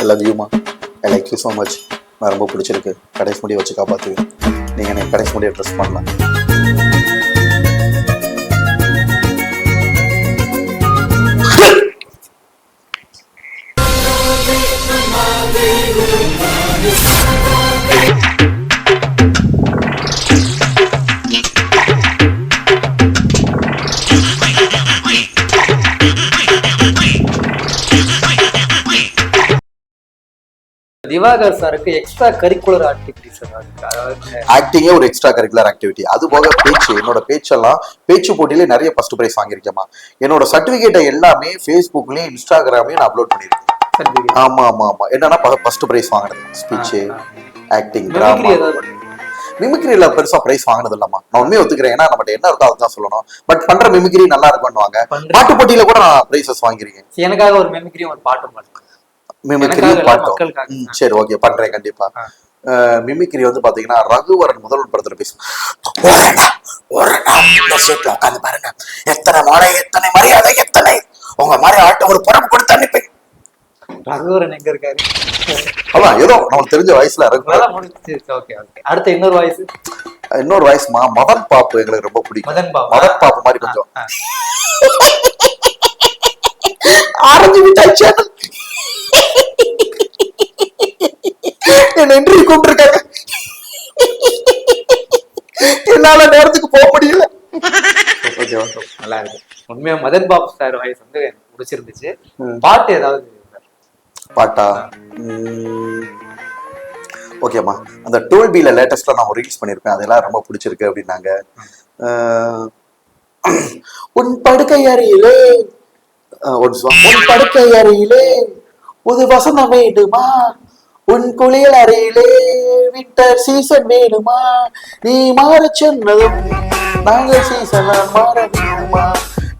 I love Yuma I like you so much நான் ரொம்ப பிடிச்சிருக்கு. கடைசி முடியை வச்சு காப்பாற்றுவேன் நீங்கள் எனக்கு கடைசி முடியை ட்ரெஸ் பண்ணலாம். திவாகர் சாருக்கு எக்ஸ்ட்ரா கரிக்குலர் ஆக்டிவிட்டிஸ் ஆக்டிங்கே ஒரு எக்ஸ்ட்ரா கரிக்குலர் ஆக்டிவிட்டி அது போக பேச்சு என்னோட பேச்செல்லாம் பேச்சு போட்டியிலே நிறைய ஃபர்ஸ்ட் ப்ரைஸ் வாங்கியிருக்கேம்மா. என்னோட சர்டிஃபிகேட்டை எல்லாமே ஃபேஸ்புக்லயும் இன்ஸ்டாகிராம்லயும் நான் அப்லோட் பண்ணியிருக்கேன். certificate. ஆமா ஆமா ஆமா. என்னன்னா ஃபர்ஸ்ட் ப்ரைஸ் வாங்கினது ஸ்பீச் ஆ, ஆக்டிங் டிராமா மிமிக்ரியில பெருசா பிரைஸ் வாங்கினது இல்லம்மா. நான் உண்மையை ஒத்துக்கிறேன். ஏன்னா நம்மகிட்ட என்ன இருக்கோ அதுதான் சொல்லணும். பட் பண்ற மிமிக்ரி நல்லா இருக்கும்னுவாங்க. பாட்டு போட்டியில கூட நான் பிரைசஸ் வாங்கியிருக்கேன். எனக்காக ஒரு மெமிக்ரியும் ஒரு பாட்டும் பாடுங்க மிமிக்ரி எனக்காக இல்ல, பாட்டும் சரி ஓகே பண்றேன் கண்டிப்பா. மிமிக்ரி வந்து பாத்தீங்கன்னா ரகுவரன் முதல்வன் படத்துல பேசும் ஒரு சீட்ல உட்காந்து பாருங்க. எத்தனை மாடை எத்தனை மரியாதை எத்தனை? உங்க மாதிரி ஆட்டம் ஒரு படம் கொடுத்து அனுப்பி. ரகுவரன் எங்க இருக்காரு? அதான் ஏதோ நமக்கு தெரிஞ்ச வயசுல அடுத்த இன்னொரு வாய்ஸ் இன்னொரு வயசுமா மதன் பாப்பு எங்களுக்கு ரொம்ப பிடிக்கும். மதன் பாபு மதன் பாப்பு மாதிரி கொஞ்சம். ஆரஞ்சு மிட்டாய் சேனல். என்ன இன்டர்வியூ கூப்பிட்டுருக்காங்க. என்னால நேரத்துக்கு போக முடியல. நல்லா இருக்கு. உண்மையா மதன் பாபு சார் வாய்ஸ் வந்து எனக்கு பிடிச்சிருந்துச்சு ம். பாட்டு ஏதாவது பாட்டா? ஓகேம்மா அந்த டோல் பில லேட்டஸ்டா நான் ஒரு ரீல்ஸ் பண்ணியிருப்பேன் அதெல்லாம் ரொம்ப பிடிச்சிருக்கு அப்படின்னாங்க. உன் படுக்கை அறையிலே. உன் படுக்கை அறையிலே புது வசந்தம் வேண்டுமா உன் குளியல் அறையிலே வின்டர் சீசன் வேணுமா? நீ மாற சொன்னதும் நாங்கள் சீசனா மாற வேண்டுமா?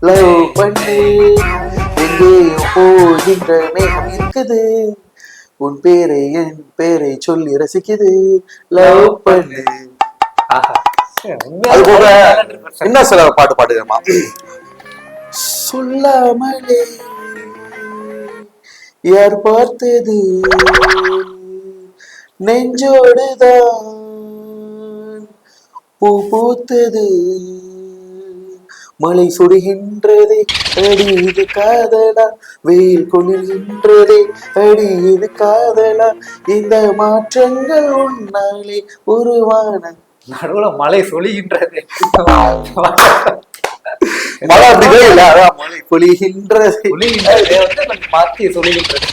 லவ் பண்ணு. எங்கேயோ போகின்ற மேகம் இருக்குது? உன் பேரை என் பேரை சொல்லி ரசிக்குது. லவ் பண்ணு. அது போக. இன்னும் சில பாட்டு பாடுகிறமா சொல்லாமலே யார் பார்த்தது? நெஞ்சோடுதான் பூ பூத்தது. மழை சுடுகின்றதே அடி இது காதலா. வெயில் குளிர்கின்றதே அடி இது காதலா. இந்த மாற்றங்கள் உன்னாலே உருவான நடுவுல மழை சொலிகின்றது மழை அப்படிதான் இல்ல அதான் மழை கொஞ்சம் மாத்தி சொலிகின்றது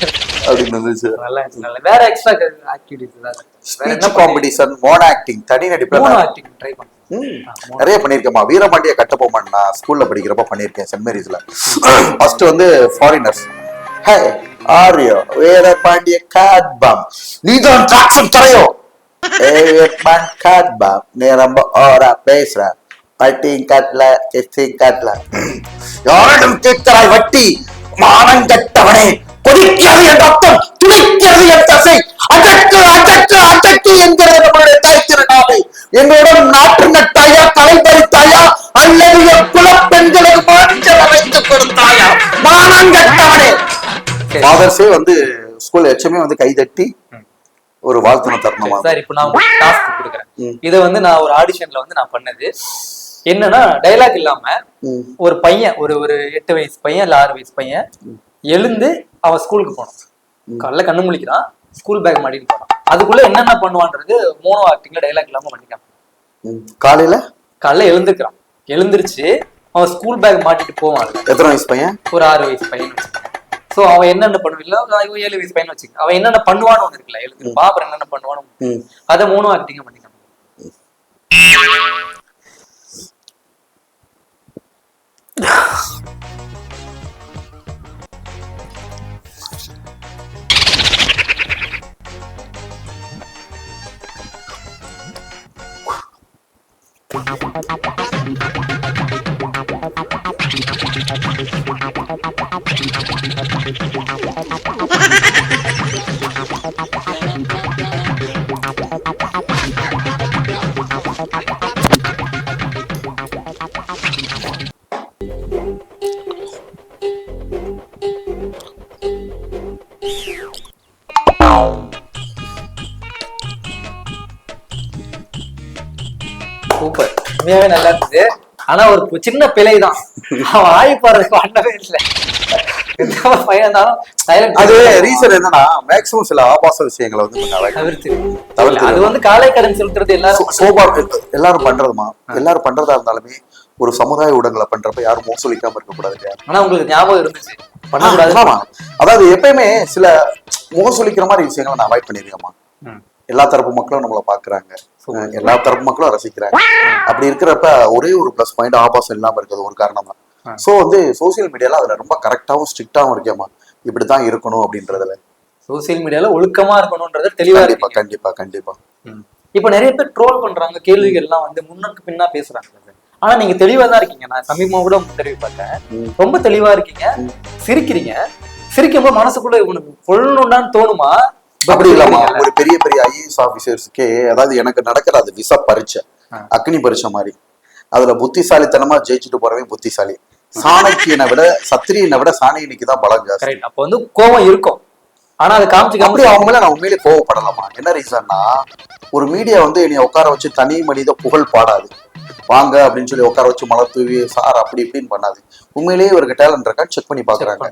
அப்படின்னு வந்துச்சு. நல்லா வேற எக்ஸ்ட்ரா ஆக்டிவிட்டிஸ் காம்படிஷன் மோன ஆக்டிங் தனி ஆக்டிங் ட்ரை பண்ணேன் ம், நிறைய பண்ணியிருக்கேன்மா வீரபாண்டிய கட்டபொம்மன் நான் ஸ்கூல்ல படிக்கிறப்ப பண்ணியிருக்கேன் சென்ட் மேரிஸ்ல. ஃபர்ஸ்ட் வந்து ஃபாரினர்ஸ் ஹே ஆரியோ வீரபாண்டிய காட்பாம் நீதான் ட்ராக்ஷன் தரையோ. வீரபான் காட்பாம் நீ ரொம்ப ஓரா பேசுற. பட்டிங் காட்டல கெஸ்டிங் காட்டல. யாரிடம் கேட்கிறாய் வட்டி? மானங்கட்டவனே கொதிக்கிறது என் ரத்தம் துடிக்கிறது என் தசை. அடக்கு அடக்கு அடக்கு என்கிறது நம்மளுடைய தாய் திருநாளை எங்களுடன் நாட்டு நட்டாயா கலை பறித்தாயா? அல்லது என் குலப்பெண்களுக்கு மாற்றல் அமைத்து கொடுத்தாயா? மானங்கட்டவனே சரி. ஃபாதர்ஸே வந்து ஸ்கூல் எச்சமே வந்து கைதட்டி ஒரு வாழ்த்துன தருணமா சார் இப்போ நான் டாஸ்க் கொடுக்குறேன். இதை வந்து நான் ஒரு ஆடிஷன்ல வந்து நான் பண்ணது. என்னன்னா டைலாக் இல்லாம. ஒரு பையன் ஒரு ஒரு எட்டு வயசு பையன் இல்ல ஆறு வயசு பையன் எழுந்து அவன் ஸ்கூலுக்கு போனான். காலைல கண்ணு முழிக்கிறான் ஸ்கூல் பேக் மாட்டிட்டு போறான் அதுக்குள்ள என்னென்ன பண்ணுவான்றது மோனோ ஆக்டிங்ல டைலாக் இல்லாம பண்ணிக்கான் ம். காலையில காலைல எழுந்துக்கிறான் எழுந்திருச்சு அவன் ஸ்கூல் பேக் மாட்டிட்டு போவான்ல எத்தனை வயசு பையன்? ஒரு ஆறு வயசு பையன் சோ அவன் என்னென்ன பண்ணுவில்ல ஏழு வயசு பையன் வச்சுக்க. அவன் என்னென்ன பண்ணுவான்னு ஒண்ணு இருக்குல்ல எழுந்திருப்பா அப்புறம் என்னென்ன பண்ணுவான்னு ம். அதை மூணும் ஆக்டிங்க பண்ணிக்கலாம் Thank. சூப்பர் உண்மையாவே நல்லா இருந்தது. ஆனா ஒரு சின்ன பிழைதான். அவன் ஆய் பாடுறது பண்ணவே இல்லை. அது. ரீசன் என்னன்னா மேக்ஸிமம் சில ஆபாச விஷயங்களை வந்து தவிர்த்து தவிர்த்து அது வந்து காலை கடன் செலுத்துறது எல்லாரும் சோபா எல்லாரும் பண்றதுமா? எல்லாரும் பண்றதா இருந்தாலுமே ஒரு சமுதாய ஊடகங்களை பண்றப்ப யாரும் மோசலிக்காம இருக்க கூடாது ஆனா உங்களுக்கு ஞாபகம் இருந்துச்சு. பண்ணக்கூடாது அதாவது எப்பயுமே சில முகசொலிக்கிற மாதிரி விஷயங்களை நான் அவாய்ட் பண்ணிருக்கேம்மா. எல்லா தரப்பு மக்களும் நம்மள பாக்குறாங்க. எல்லா தரப்பு மக்களும் ரசிக்கிறாங்க. அப்படி இருக்கிறப்ப ஒரே ஒரு ப்ளஸ் பாயிண்ட் ஆபாசம் இல்லாம இருக்கிறது ஒரு காரணம் தான் சோ வந்து சோசியல் மீடியால அதுல ரொம்ப கரெக்டாவும் ஸ்ட்ரிக்டாவும் இருக்கேம்மா. இப்படித்தான் இருக்கணும் அப்படின்றதுல. சோசியல் மீடியால ஒழுக்கமா இருக்கணும்ன்றது தெளிவா இருக்கு கண்டிப்பா கண்டிப்பா. இப்ப நிறைய பேர் ட்ரோல் பண்றாங்க கேள்விகள் எல்லாம் வந்து முன்னுக்கு பின்னா பேசுறாங்க. ஆனா நீங்க தெளிவா தான் இருக்கீங்க. நான் சமீபமா கூட தெரிவி பார்த்தேன். ரொம்ப தெளிவா இருக்கீங்க. சிரிக்கிறீங்க. சிரிக்கும் போது மனசுக்குள்ள உனக்கு கொள்ளணும்டான்னு தோணுமா? அப்படி இல்லாம ஒரு பெரிய பெரிய ஐஏஎஸ் ஆபீசர்ஸ்க்கே அதாவது எனக்கு நடக்கிற அது விச பரீட்சை. அக்னி பரீட்சை மாதிரி. அதுல புத்திசாலித்தனமா ஜெயிச்சுட்டு போறவன் புத்திசாலி. சாணக்கியனை விட சத்திரியனை விட சாணியனுக்கு தான் பலம் ஜாஸ்தி. அப்ப வந்து கோபம் இருக்கும். ஆனா அதை காமிச்சுக்காம அப்படி அவங்க மேல நான் உண்மையிலே கோவப்படலாமா? என்ன ரீசன்னா ஒரு மீடியா வந்து என்னை உட்கார வச்சு தனி மனித புகழ் பாடாது. வாங்க அப்படின்னு சொல்லி உட்கார வச்சு மலர் தூவி சார் அப்படி இப்படின்னு பண்ணாது. உண்மையிலேயே இவருக்கு டேலண்ட் இருக்கான்னு செக் பண்ணி பாக்குறாங்க.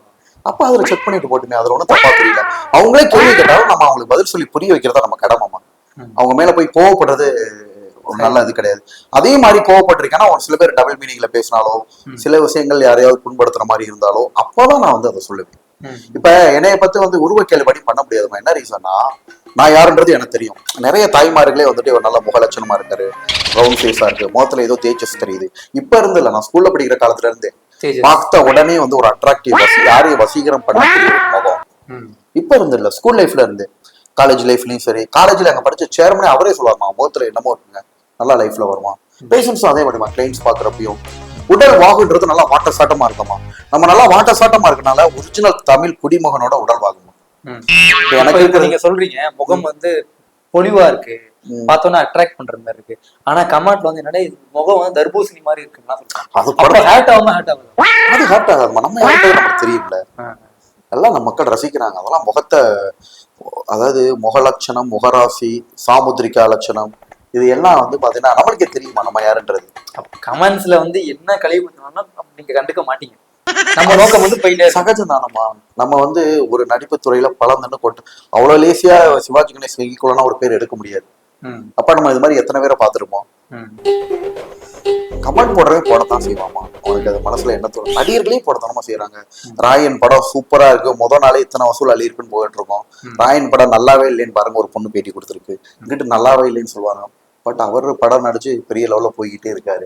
அப்ப அதுல செக் பண்ணிட்டு போட்டுமே அதுல ஒண்ணும் தப்பா தெரியல அவங்களே கேள்வி கேட்டாலும் நம்ம அவங்களுக்கு பதில் சொல்லி புரிய வைக்கிறதா நம்ம கடமைமா. அவங்க மேல போய் கோவப்படுறது ஒரு நல்ல இது கிடையாது. அதே மாதிரி கோவப்பட்டிருக்கேன்னா ஒரு சில பேர் டபுள் மீனிங்ல பேசினாலோ. சில விஷயங்கள் யாரையாவது புண்படுத்துற மாதிரி இருந்தாலோ அப்பதான் நான் வந்து அதை சொல்லுவேன். இப்ப என்னைய பத்தி வந்து உருவ கேள்விப்படி பண்ண முடியாதுமா என்ன ரீசன்னா நான் யாருன்றது எனக்கு தெரியும். நிறைய தாய்மார்களே வந்துட்டு ஒரு நல்ல முகலட்சணமா இருக்காரு. ரவுண்ட் ஃபேஸா இருக்கு. முகத்துல ஏதோ தேஜஸ் தெரியுது இப்ப இருந்து இல்ல நான் ஸ்கூல்ல படிக்கிற காலத்துல இருந்தே. பார்த்த உடனே வந்து ஒரு அட்ராக்டிவ் யாரையும் வசீகரம் பண்ணக்கூடிய ஒரு முகம். இப்ப இருந்து இல்ல ஸ்கூல் லைஃப்ல இருந்து காலேஜ் லைஃப்லயும் சரி காலேஜ்ல அங்க படிச்ச சேர்மனே அவரே சொல்லுவாருமா முகத்துல என்னமோ இருக்குங்க நல்லா லைஃப்ல வருமா பேஷன்ஸும் அதே மாதிரிமா கிளைண்ட்ஸ் பாக்குறப்பையும் உடல் வாகுன்றது நல்லா வாட்ட சாட்டமா இருக்குமா நம்ம நல்லா வாட்ட சாட்டமா இருக்கனால ஒரிஜினல் தமிழ் குடிமகனோட உடல் வாகுமா எனக்கு நீங்க சொல்றீங்க முகம் வந்து பொலிவா இருக்கு. பார்த்தோன்னா அட்ராக்ட் பண்ற மாதிரி இருக்கு. ஆனா கமெண்ட்ல வந்து என்னடா இது? முகம் வந்து தர்பூசணி மாதிரி இருக்குன்னா சொல்றாங்க. ஹேட் ஆகாம ஹேட் ஆகுது? அது ஹர்ட் ஆகாதுமா நம்ம நமக்கு தெரியும்ல? எல்லாம் நம்ம மக்கள் ரசிக்கிறாங்க. அதெல்லாம் முகத்தை அதாவது முக லட்சணம் முகராசி சாமுத்திரிகா லட்சணம் இது எல்லாம் வந்து பாத்தீங்கன்னா நம்மளுக்கே தெரியுமா நம்ம யாருன்றது? கமெண்ட்ஸ்ல வந்து என்ன கழிவு பண்ணணும்னா நீங்க கண்டுக்க மாட்டீங்க. நம்ம நோக்கம் வந்து போயிட்டே சகஜம் தானம்மா நம்ம வந்து ஒரு நடிப்பு துறையில பலந்துன்னு கொண்டு அவ்வளவு லேசியா சிவாஜி கணேஷ் ஈக்குவலான ஒரு பேர் எடுக்க முடியாது. அப்ப நம்ம இது மாதிரி எத்தனை பேரை பார்த்திருப்போம். கமெண்ட் போடுறவே போடத்தான் செய்வாமா? அவனுக்கு அது மனசுல என்ன தோணும்? நடிகர்களே போடத்தானமா செய்யறாங்க ராயன் படம் சூப்பரா இருக்கு. முத நாளே இத்தனை வசூல் அள்ளியிருக்குன்னு போயிட்டு இருக்கோம். ராயன் படம் நல்லாவே இல்லைன்னு பாருங்க ஒரு பொண்ணு பேட்டி கொடுத்துருக்கு. இங்கிட்டு நல்லாவே இல்லைன்னு சொல்லுவாங்க பட் அவர் படம் நடிச்சு பெரிய லெவல்ல போய்கிட்டே இருக்காரு.